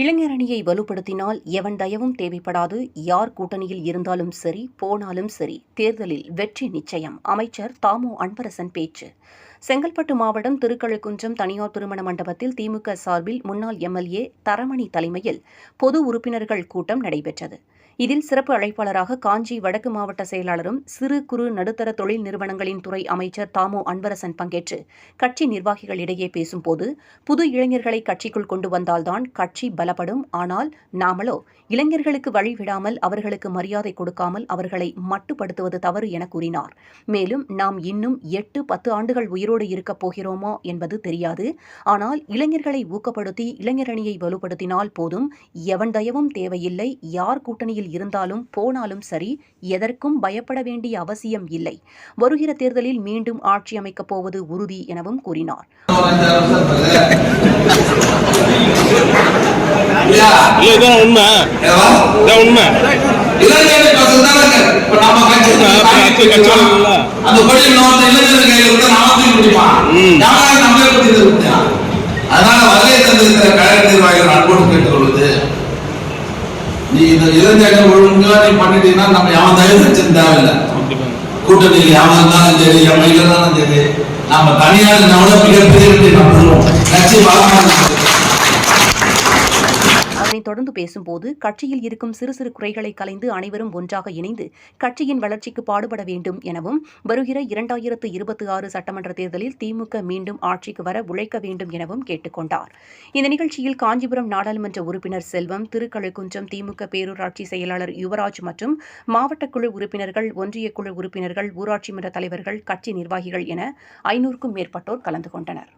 இளைஞரணியை வலுப்படுத்தினால் எவன் தயவும் தேவைப்படாது. யார் கூட்டணியில் இருந்தாலும் சரி போனாலும் சரி தேர்தலில் வெற்றி நிச்சயம். அமைச்சர் தாமு அன்பரசன் பேச்சு. செங்கல்பட்டு மாவட்டம் திருக்கழுக்குன்றம் தனியார் திருமண மண்டபத்தில் திமுக சார்பில் முன்னாள் எம்எல்ஏ தரமணி தலைமையில் பொது உறுப்பினர்கள் கூட்டம் நடைபெற்றது. இதில் சிறப்பு அழைப்பாளராக காஞ்சி வடக்கு மாவட்ட செயலாளரும் சிறு குறு நடுத்தர தொழில் நிறுவனங்களின் துறை அமைச்சர் தாமு அன்பரசன் பங்கேற்று கட்சி நிர்வாகிகளிடையே பேசும்போது புது இளைஞர்களை கட்சிக்குள் கொண்டு வந்தால்தான் கட்சி பலப்படும். ஆனால் நாமளோ இளைஞர்களுக்கு வழிவிடாமல் அவர்களுக்கு மரியாதை கொடுக்காமல் அவர்களை மட்டுப்படுத்துவது தவறு என கூறினார். மேலும் நாம் இன்னும் எட்டு பத்து ஆண்டுகள் உயிரோடு இருக்கப் போகிறோமா என்பது தெரியாது. ஆனால் இளைஞர்களை ஊக்கப்படுத்தி இளைஞரணியை வலுப்படுத்தினால் போதும். எவன் தயவும் தேவையில்லை. யார் கூட்டணியில் இருந்தாலும் போனாலும் சரி எதற்கும் பயப்பட வேண்டிய அவசியம் இல்லை வருகிற தேர்தலில் மீண்டும் ஆட்சி அமைக்கப் போவது உறுதி எனவும் கூறினார் இல்ல இதான் உண்மை இந்த இளைஞர்கள் ஒழுங்கா நீ பண்ணிட்டீங்கன்னா நம்ம எவன் தயவு செஞ்சு தேவையில்லை. கூட்டணியில் எவன் இருந்தாலும் சரி எவன் இல்லைனாலும் சரி நம்ம தனியாக நம்மள மிகப்பெரிய வெற்றி நம்ம பெறுவோம். கட்சி பலமாக அதனைத் தொடர்ந்து பேசும்போது கட்சியில் இருக்கும் சிறு சிறு குறைகளை கலைந்து அனைவரும் ஒன்றாக இணைந்து கட்சியின் வளர்ச்சிக்கு பாடுபட வேண்டும் எனவும் வருகிற இரண்டாயிரத்து இருபத்தி ஆறு சட்டமன்ற தேர்தலில் திமுக மீண்டும் ஆட்சிக்கு வர உழைக்க வேண்டும் எனவும் கேட்டுக்கொண்டார் இந்த நிகழ்ச்சியில் காஞ்சிபுரம் நாடாளுமன்ற உறுப்பினர் செல்வம் திருக்கழுக்குன்றம் திமுக பேரூராட்சி செயலாளர் யுவராஜ் மற்றும் மாவட்ட குழு உறுப்பினர்கள் ஒன்றிய குழு உறுப்பினர்கள் ஊராட்சி மன்ற தலைவர்கள் கட்சி நிர்வாகிகள் என ஐநூறுக்கும் மேற்பட்டோர் கலந்து கொண்டனர்.